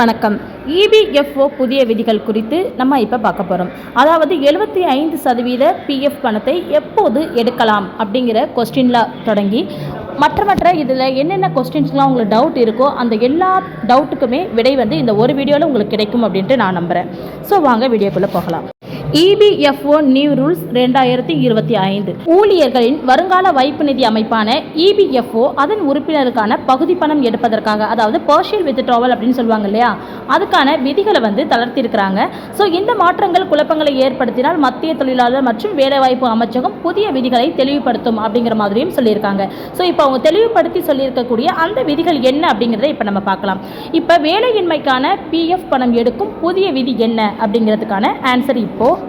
வணக்கம். இபிஎஃப்ஓ புதிய விதிகள் குறித்து நம்ம இப்போ பார்க்க போகிறோம் அதாவது எழுபத்தி ஐந்து சதவீத பிஎஃப் பணத்தை எப்போது எடுக்கலாம் அப்படிங்கிற கொஸ்டினில் தொடங்கி மற்ற மற்ற இதில் என்னென்ன கொஸ்டின்ஸ்லாம் உங்களுக்கு டவுட் இருக்கோ அந்த எல்லா டவுட்டுக்குமே விடை வந்து இந்த ஒரு வீடியோவில் உங்களுக்கு கிடைக்கும் அப்படின்ட்டு நான் நம்புகிறேன் ஸோ வாங்க வீடியோக்குள்ளே போகலாம். இபிஎஃப்ஓ நியூ ரூல்ஸ் ரெண்டாயிரத்தி இருபத்தி ஐந்து. ஊழியர்களின் வருங்கால வைப்பு நிதி அமைப்பான இபிஎஃப்ஓ அதன் உறுப்பினருக்கான பகுதி பணம் எடுப்பதற்காக அதாவது பர்ஷியல் வித்ட்ராவல் அப்படின்னு சொல்லுவாங்க இல்லையா? அதுக்கான விதிகளை வந்து தளர்த்திருக்கிறாங்க ஸோ இந்த மாற்றங்கள் குழப்பங்களை ஏற்படுத்தினால் மத்திய தொழிலாளர் மற்றும் வேலைவாய்ப்பு அமைச்சகம் புதிய விதிகளை தெளிவுபடுத்தும் அப்படிங்கிற மாதிரியும் சொல்லியிருக்காங்க. ஸோ இப்போ அவங்க தெளிவுபடுத்தி சொல்லியிருக்கக்கூடிய அந்த விதிகள் என்ன அப்படிங்கிறத இப்போ நம்ம பார்க்கலாம். இப்போ வேலையின்மைக்கான பிஎஃப் பணம் எடுக்கும் புதிய விதி என்ன அப்படிங்கிறதுக்கான ஆன்சர் இப்போது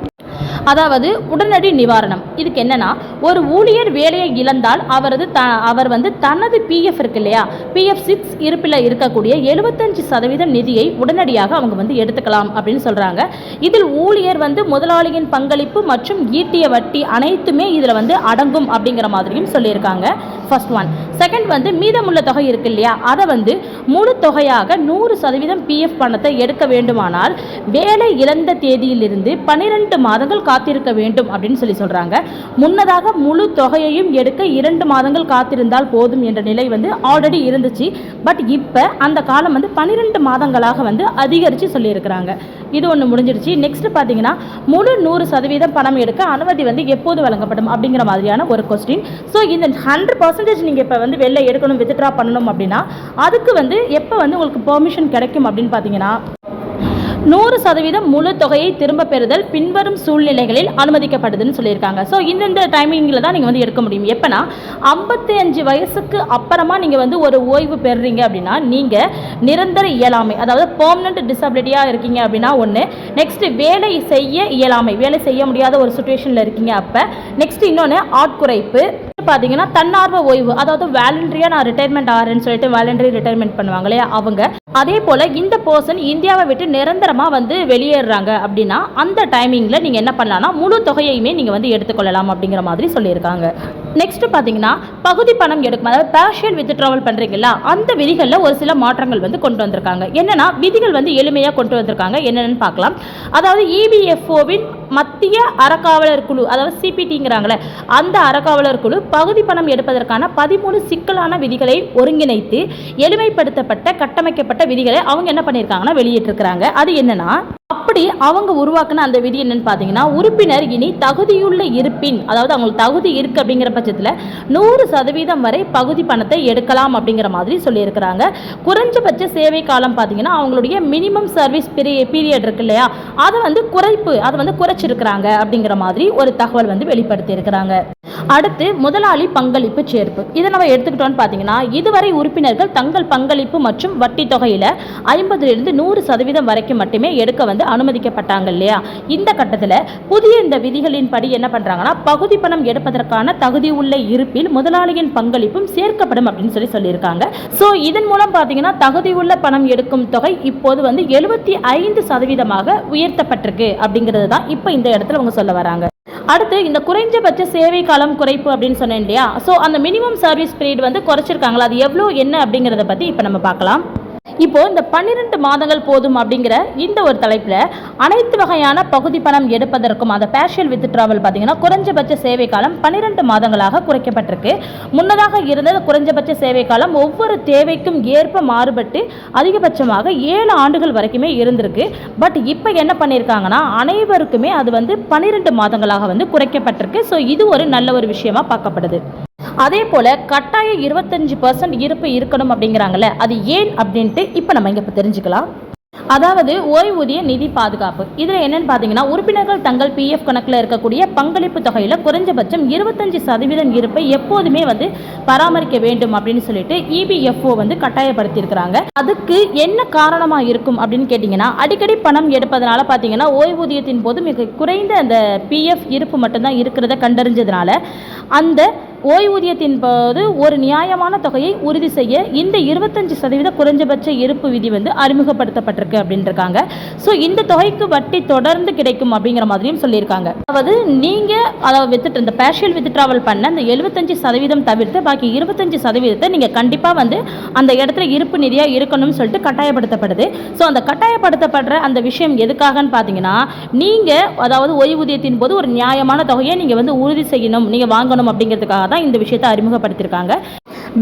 அதாவது உடனடி நிவாரணம். இதுக்கு என்னன்னா ஒரு ஊழியர் வேலையை இழந்தால் அவரது த அவர் வந்து தனது பிஎஃப் இருக்கு இல்லையா? பிஎஃப் சிக்ஸ் இருப்பில் இருக்கக்கூடிய எழுபத்தஞ்சு சதவீதம் நிதியை உடனடியாக அவங்க வந்து எடுத்துக்கலாம் அப்படின்னு சொல்கிறாங்க இதில் ஊழியர் வந்து முதலாளியின் பங்களிப்பு மற்றும் ஈட்டிய வட்டி அனைத்துமே இதில் வந்து அடங்கும் அப்படிங்கிற மாதிரியும் சொல்லியிருக்காங்க. ஃபர்ஸ்ட் ஒன் செகண்ட் வந்து மீதமுள்ள தொகை இருக்கு இல்லையா? அதை வந்து முழு தொகையாக நூறு சதவீதம் பிஎஃப் பணத்தை எடுக்க வேண்டுமானால் வேலை இழந்த தேதியிலிருந்து பன்னிரெண்டு மாதங்கள் காத்திருக்க வேண்டும் அப்படின்னு சொல்லி சொல்கிறாங்க முன்னதாக முழு தொகையையும் எடுக்க இரண்டு மாதங்கள் காத்திருந்தால் போதும் என்ற நிலை வந்து ஆல்ரெடி இருந்துச்சு. பட் இப்போ அந்த காலம் வந்து பன்னிரெண்டு மாதங்களாக வந்து அதிகரித்து சொல்லியிருக்கிறாங்க. இது ஒன்று முடிஞ்சிருச்சு நெக்ஸ்ட் பார்த்தீங்கன்னா முழு நூறு சதவீதம் பணம் எடுக்க அனுமதி வந்து எப்போது வழங்கப்படும் அப்படிங்கிற மாதிரியான ஒரு கொஸ்டின் ஸோ இந்த ஹண்ட்ரட் பர்சன்டேஜ் நீங்கள் இப்போ வந்து வெளில எடுக்கணும் வித்ட்ரா பண்ணணும் அப்படின்னா அதுக்கு வந்து எப்போ வந்து உங்களுக்கு பெர்மிஷன் கிடைக்கும் அப்படின்னு பார்த்தீங்கன்னா நூறு சதவீதம் முழு தொகையை திரும்ப பெறுதல் பின்வரும் சூழ்நிலைகளில் அனுமதிக்கப்படுதுன்னு சொல்லியிருக்காங்க. ஸோ இந்தந்த டைமிங்கில் தான் நீங்கள் வந்து எடுக்க முடியும். எப்போனா ஐம்பத்தி அஞ்சு வயசுக்கு அப்புறமா நீங்கள் வந்து ஒரு ஓய்வு பெறுறீங்க அப்படின்னா நீங்கள் நிரந்தர இயலாமை அதாவது பெர்மனண்ட் டிசபிலிட்டியாக இருக்கீங்க அப்படின்னா ஒன்று நெக்ஸ்ட்டு வேலை செய்ய இயலாமை வேலை செய்ய முடியாத ஒரு சுச்சுவேஷனில் இருக்கீங்க அப்போ நெக்ஸ்ட் இன்னொன்று ஆட்குறைப்பு பார்த்தீங்கன்னா தன்னார்வ ஓய்வு அதாவது வேலண்டரியாக நான் ரிட்டைர்மெண்ட் ஆகிறேன்னு சொல்லிட்டு வேலண்டரி ரிட்டைர்மெண்ட் பண்ணுவாங்க இல்லையா அவங்க. அதே போல் இந்த பர்சன் இந்தியாவை விட்டு நிரந்தரமாக வந்து வெளியேறாங்க அப்படின்னா அந்த டைமிங்கில் நீங்கள் என்ன பண்ணலாம்னா முழு தொகையுமே நீங்கள் வந்து எடுத்துக்கொள்ளலாம் அப்படிங்கிற மாதிரி சொல்லியிருக்காங்க. நெக்ஸ்ட் பார்த்தீங்கன்னா பகுதி பணம் எடுக்கும் அதாவது பேஷியல் வித்ட்ராவல் பண்ணுறீங்களா அந்த விதிகளில் ஒரு சில மாற்றங்கள் வந்து கொண்டு வந்திருக்காங்க. என்னென்னா விதிகள் வந்து எளிமையாக கொண்டு வந்திருக்காங்க என்னென்னு பார்க்கலாம். அதாவது இபிஎஃப்ஓவின் மத்திய அறக்காவலர் குழு அதாவது சிபிடிங்கிறாங்களே அந்த அறக்காவலர் குழு பகுதி பணம் எடுப்பதற்கான பதிமூணு சிக்கலான விதிகளை ஒருங்கிணைத்து எளிமைப்படுத்தப்பட்ட கட்டமைக்கப்பட்ட விதிகளை அவங்க என்ன பண்ணியிருக்காங்கன்னா வெளியிட்டிருக்கிறாங்க. அது என்னன்னா அப்படி அவங்க உருவாக்குன அந்த விதி என்னன்னு பார்த்தீங்கன்னா உறுப்பினர் இனி தகுதியுள்ள இருப்பின் அதாவது அவங்களுக்கு தகுதி இருக்கு அப்படிங்கிற பட்சத்தில் நூறு சதவீதம் வரை பகுதி பணத்தை எடுக்கலாம் அப்படிங்கிற மாதிரி சொல்லியிருக்கிறாங்க. குறைஞ்சபட்ச சேவை காலம் பார்த்தீங்கன்னா அவங்களுடைய மினிமம் சர்வீஸ் பீரியட் இருக்கு இல்லையா? அதை வந்து குறைப்பு அதை வந்து குறைச்சிருக்கிறாங்க அப்படிங்கிற மாதிரி ஒரு தகவல் வந்து வெளிப்படுத்தி இருக்கிறாங்க அடுத்து முதலாளி பங்களிப்பு சேர்ப்பு. இதை நம்ம எடுத்துக்கிட்டோம்னு பார்த்தீங்கன்னா இதுவரை உறுப்பினர்கள் தங்கள் பங்களிப்பு மற்றும் வட்டி தொகையில் ஐம்பதுலேருந்து நூறு சதவீதம் வரைக்கும் மட்டுமே எடுக்க வந்து அனுமதிக்கப்பட்டாங்க இல்லையா? இந்த கட்டத்தில் புதிய இந்த விதிகளின் படி என்ன பண்ணுறாங்கன்னா பகுதி பணம் எடுப்பதற்கான தகுதி உள்ள இருப்பில் முதலாளியின் பங்களிப்பும் சேர்க்கப்படும் அப்படின்னு சொல்லி சொல்லியிருக்காங்க. ஸோ இதன் மூலம் பார்த்தீங்கன்னா தகுதி உள்ள பணம் எடுக்கும் தொகை இப்போது வந்து எழுபத்தி ஐந்து சதவீதமாக உயர்த்தப்பட்டிருக்கு அப்படிங்கிறது தான் இப்போ இந்த இடத்துல அவங்க சொல்ல வராங்க. அடுத்து இந்த குறைஞ்சபட்ச சேவை காலம் குறைப்பு அப்படின்னு சொன்னேன் இல்லையா? ஸோ அந்த மினிமம் சர்வீஸ் பீரியட் வந்து குறைச்சிருக்காங்களா? அது எவ்வளோ என்ன அப்படிங்கிறத பற்றி இப்போ நம்ம பார்க்கலாம். இப்போது இந்த பன்னிரெண்டு மாதங்கள் போதும் அப்படிங்கிற இந்த ஒரு தலைப்பில் அனைத்து வகையான பகுதி பணம் எடுப்பதற்கும் அந்த பேஷியல் வித்ட்ராவல் பார்த்தீங்கன்னா குறைஞ்சபட்ச சேவை காலம் பன்னிரெண்டு மாதங்களாக குறைக்கப்பட்டிருக்கு. முன்னதாக இருந்த குறைஞ்சபட்ச சேவை காலம் ஒவ்வொரு தேவைக்கும் ஏற்ப மாறுபட்டு அதிகபட்சமாக ஏழு ஆண்டுகள் வரைக்குமே இருந்திருக்கு. பட் இப்போ என்ன பண்ணியிருக்காங்கன்னா அனைவருக்குமே அது வந்து பன்னிரெண்டு மாதங்களாக வந்து குறைக்கப்பட்டிருக்கு. ஸோ இது ஒரு நல்ல ஒரு விஷயமா பார்க்கப்படுது. அதே போல் கட்டாய இருபத்தஞ்சு பர்சன்ட் இருப்பு இருக்கணும் அப்படிங்கிறாங்கல்ல அது ஏன் அப்படின்ட்டு இப்போ நம்ம இங்கே இப்போ தெரிஞ்சுக்கலாம். அதாவது ஓய்வூதிய நிதி பாதுகாப்பு. இதில் என்னென்னு பார்த்தீங்கன்னா உறுப்பினர்கள் தங்கள் பிஎஃப் கணக்கில் இருக்கக்கூடிய பங்களிப்பு தொகையில் குறைஞ்சபட்சம் இருபத்தஞ்சு சதவீதம் இருப்பை எப்போதுமே வந்து பராமரிக்க வேண்டும் அப்படின்னு சொல்லிட்டு இபிஎஃப்ஓ வந்து கட்டாயப்படுத்தியிருக்கிறாங்க. அதுக்கு என்ன காரணமாக இருக்கும் அப்படின்னு கேட்டிங்கன்னா அடிக்கடி பணம் எடுப்பதனால பார்த்தீங்கன்னா ஓய்வூதியத்தின் போது மிக குறைந்த அந்த பிஎஃப் இருப்பு மட்டும்தான் இருக்கிறத கண்டறிஞ்சதுனால அந்த ஓய்வூதியத்தின் போது ஒரு நியாயமான தொகையை உறுதி செய்ய இந்த இருபத்தஞ்சு சதவீத குறைஞ்சபட்ச இருப்பு விதி வந்து அறிமுகப்படுத்தப்பட்டிருக்கு அப்படின்ருக்காங்க ஸோ இந்த தொகைக்கு வட்டி தொடர்ந்து கிடைக்கும் அப்படிங்கிற மாதிரியும் சொல்லியிருக்காங்க. அதாவது நீங்கள் அதாவது வித்துட்டு இந்த பேஷியல் வித்ட்ராவல் பண்ண அந்த எழுபத்தஞ்சு சதவீதம் தவிர்த்து பாக்கி இருபத்தஞ்சு சதவீதத்தை நீங்கள் கண்டிப்பாக வந்து அந்த இடத்துல இருப்பு நிதியாக இருக்கணும்னு சொல்லிட்டு கட்டாயப்படுத்தப்படுது. ஸோ அந்த கட்டாயப்படுத்தப்படுற அந்த விஷயம் எதுக்காகன்னு பார்த்தீங்கன்னா நீங்கள் அதாவது ஓய்வூதியத்தின் போது ஒரு நியாயமான தொகையை நீங்கள் வந்து உறுதி செய்யணும் நீங்கள் வாங்கணும் அப்படிங்கிறதுக்காக தான் இந்த விஷயத்தை அறிமுகப்படுத்தியிருக்காங்க.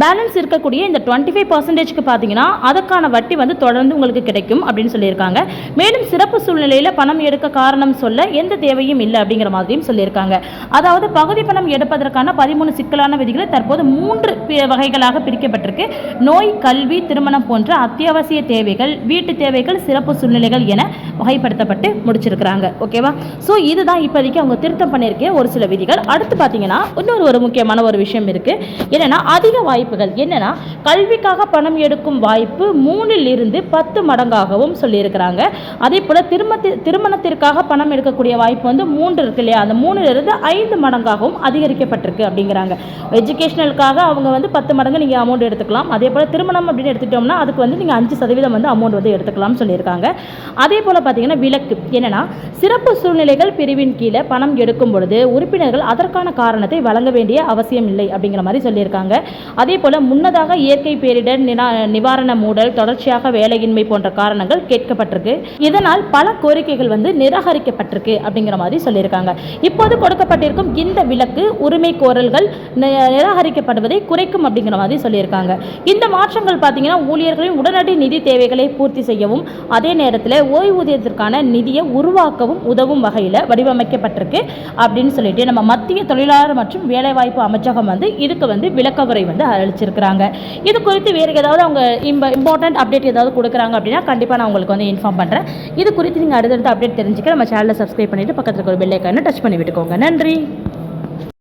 பேலன்ஸ் இருக்கக்கூடிய இந்த டுவெண்ட்டி ஃபைவ் பர்சன்டேஜ்க்கு பார்த்தீங்கன்னா அதுக்கான வட்டி வந்து தொடர்ந்து உங்களுக்கு கிடைக்கும் அப்படின்னு சொல்லியிருக்காங்க. மேலும் சிறப்பு சூழ்நிலையில் பணம் எடுக்க காரணம் சொல்ல எந்த தேவையும் இல்லை அப்படிங்கிற மாதிரியும் சொல்லியிருக்காங்க. அதாவது பகுதி பணம் எடுப்பதற்கான பதிமூணு சிக்கலான விதிகளை தற்போது மூன்று வகைகளாக பிரிக்கப்பட்டிருக்கு. நோய் கல்வி திருமணம் போன்ற அத்தியாவசிய தேவைகள் வீட்டு தேவைகள் சிறப்பு சூழ்நிலைகள் என வகைப்படுத்தப்பட்டு முடிச்சிருக்கிறாங்க. ஓகேவா ஸோ இதுதான் இப்போதைக்கு அவங்க திருத்தம் பண்ணியிருக்க ஒரு சில விதிகள். அடுத்து பார்த்தீங்கன்னா இன்னொரு ஒரு முக்கியமான ஒரு விஷயம் இருக்குது என்னென்னா அதிக வாய்ப்பு வாய்ப்புகள் என்னன்னா கல்விக்காக பணம் எடுக்கும் வாய்ப்பு மூணில் இருந்து பத்து மடங்காகவும் சொல்லியிருக்கிறாங்க. அதே போல் திருமணத்தி திருமணத்திற்காக பணம் எடுக்கக்கூடிய வாய்ப்பு வந்து மூன்று இருக்கு இல்லையா? அந்த மூணுலேருந்து ஐந்து மடங்காகவும் அதிகரிக்கப்பட்டிருக்கு அப்படிங்கிறாங்க. எஜுகேஷனலுக்காக அவங்க வந்து பத்து மடங்கு நீங்கள் அமௌண்ட் எடுத்துக்கலாம். அதே போல் திருமணம் அப்படின்னு எடுத்துக்கிட்டோம்னா அதுக்கு வந்து நீங்கள் அஞ்சு சதவீதம் வந்து அமௌண்ட் வந்து எடுத்துக்கலாம்னு சொல்லியிருக்காங்க. அதே போல் பார்த்தீங்கன்னா விலக்கு. என்னன்னா சிறப்பு சூழ்நிலைகள் பிரிவின் கீழே பணம் எடுக்கும் பொழுது உறுப்பினர்கள் அதற்கான காரணத்தை வழங்க வேண்டிய அவசியம் இல்லை அப்படிங்கிற மாதிரி சொல்லியிருக்காங்க. அதே போல முன்னதாக இயற்கை பேரிடர் நிவாரண மூடல் தொடர்ச்சியாக வேலையின்மை போன்ற காரணங்கள் கேட்கப்பட்டிருக்கு. இதனால் பல கோரிக்கைகள் வந்து நிராகரிக்கப்பட்டிருக்கு அப்படிங்கிற மாதிரி சொல்லியிருக்காங்க. இப்போது கொடுக்கப்பட்டிருக்கும் இந்த விலக்கு உரிமை கோரல்கள் நிராகரிக்கப்படுவதை குறைக்கும் அப்படிங்கிற மாதிரி சொல்லியிருக்காங்க. இந்த மாற்றங்கள் பார்த்தீங்கன்னா ஊழியர்களின் உடனடி நிதி தேவைகளை பூர்த்தி செய்யவும் அதே நேரத்தில் ஓய்வூதியத்திற்கான நிதியை உருவாக்கவும் உதவும் வகையில் வடிவமைக்கப்பட்டிருக்கு அப்படின்னு சொல்லிட்டு நம்ம மத்திய தொழிலாளர் மற்றும் வேலைவாய்ப்பு அமைச்சகம் வந்து இதுக்கு வந்து விளக்கவுரை வந்து அழிச்சிருக்கிறாங்க. இது குறித்து வேறு ஏதாவது அவங்க இம்ப இம்பார்ட்டன்ட் அப்டேட் ஏதாவது கொடுக்குறாங்க அப்படின்னா கண்டிப்பாக நான் உங்களுக்கு வந்து இன்ஃபார்ம் பண்ணுறேன் இது குறித்து நீங்கள் அடுத்தடுத்த அப்டேட் தெரிஞ்சுக்க நம்ம சேனலை சப்ஸ்கிரைப் பண்ணிவிட்டு பக்கத்தில் ஒரு பெல்லைக்கான டச் பண்ணி விட்டுக்கோங்க. நன்றி.